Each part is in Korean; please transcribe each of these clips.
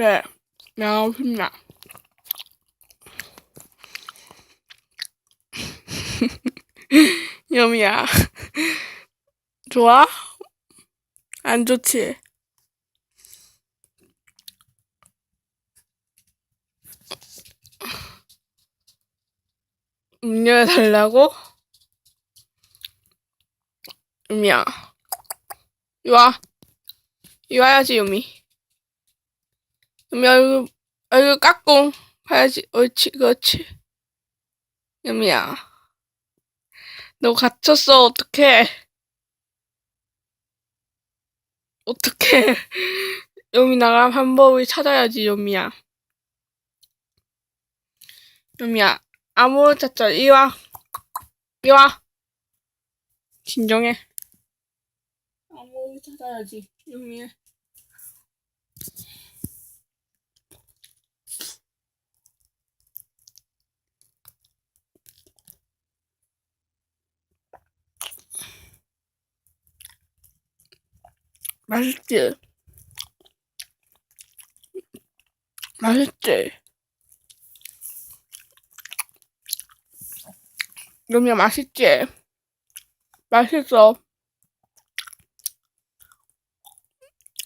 네, 나 신나. 여미야. 좋아? 안 좋지? 음료 달라고? 유미야. 이리 와. 이리 와야지, 유미. 유미 얼굴, 얼굴 깎고 가야지. 옳지, 그렇지. 유미야. 너 갇혔어, 어떡해. 어떡해. 유미 나가 방법을 찾아야지, 유미야. 유미야, 아무 찾자. 이리 와. 이리 와. 진정해. 아무 찾아야지, 유미야. 맛있지? 맛있지? 유미야, 맛있지? 맛있어.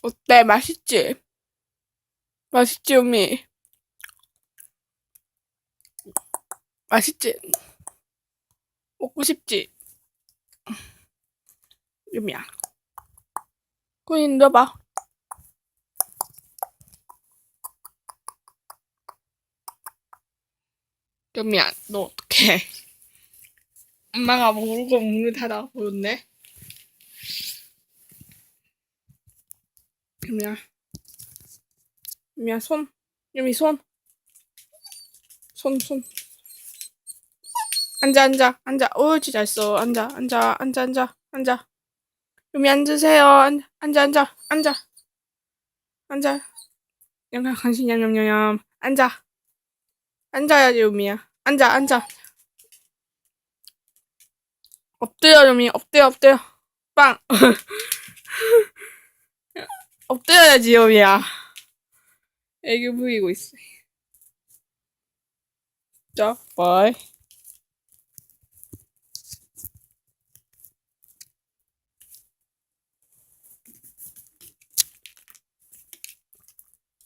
어때? 맛있지? 맛있지, 유미? 맛있지? 먹고 싶지? 유미야. 코인 넣어봐. 유미야, 너 어떡해. 엄마가 모르고 묵묵하다 보였네. 유미야. 유미야, 손. 유미, 손. 손, 손. 앉아, 앉아, 앉아. 옳지, 잘써. 앉아, 앉아, 앉아, 앉아, 앉아. 유미, 앉으세요. 앉- 앉아, 앉아, 앉아. 앉아. 양가 간식 냠냠냠냠. 앉아. 앉아야지, 유미야. 앉아, 앉아. 엎드려, 유미. 엎드려, 엎드려. 빵. 엎드려야지, 유미야. 애교 부리고 있어. 자, 바이.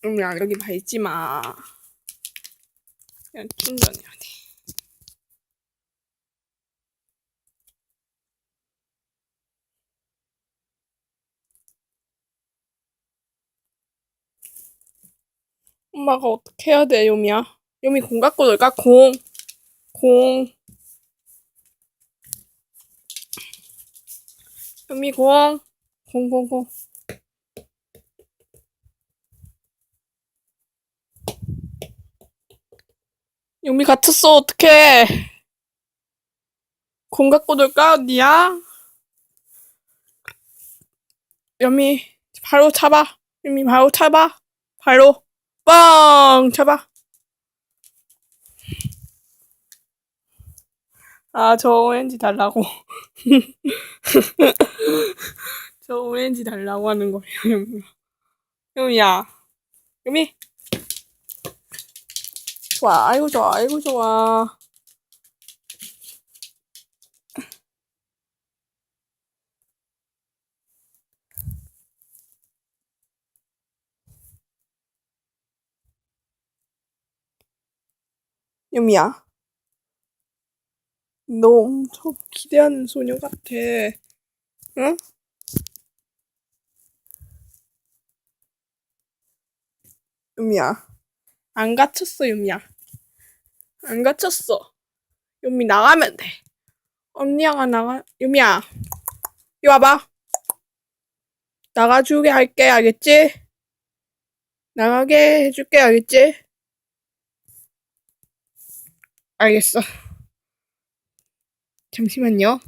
유미야, 여기 밟지 마. 그냥 충전해야 돼. 엄마가 어떻게 해야 돼, 요미야? 요미 공 갖고 놀까? 공. 공. 요미 공. 공, 공, 공. 요미 갇혔어, 어떡해. 공 갖고 놀까, 언니야? 요미, 바로 잡아. 요미, 바로 잡아. 바로. 뻥! 잡아. 아, 저 오렌지 달라고. 저 오렌지 달라고 하는 거예요. 요미야. 요미. 좋아, 아이고 좋아, 아이고 좋아. 요미야. 너 엄청 기대하는 소녀 같아. 응? 요미야. 안 갇혔어, 요미야. 안 갇혔어. 요미 나가면 돼. 언니가 나가, 요미야. 이리 와봐. 나가주게 할게, 알겠지? 나가게 해줄게, 알겠지? 알겠어. 잠시만요.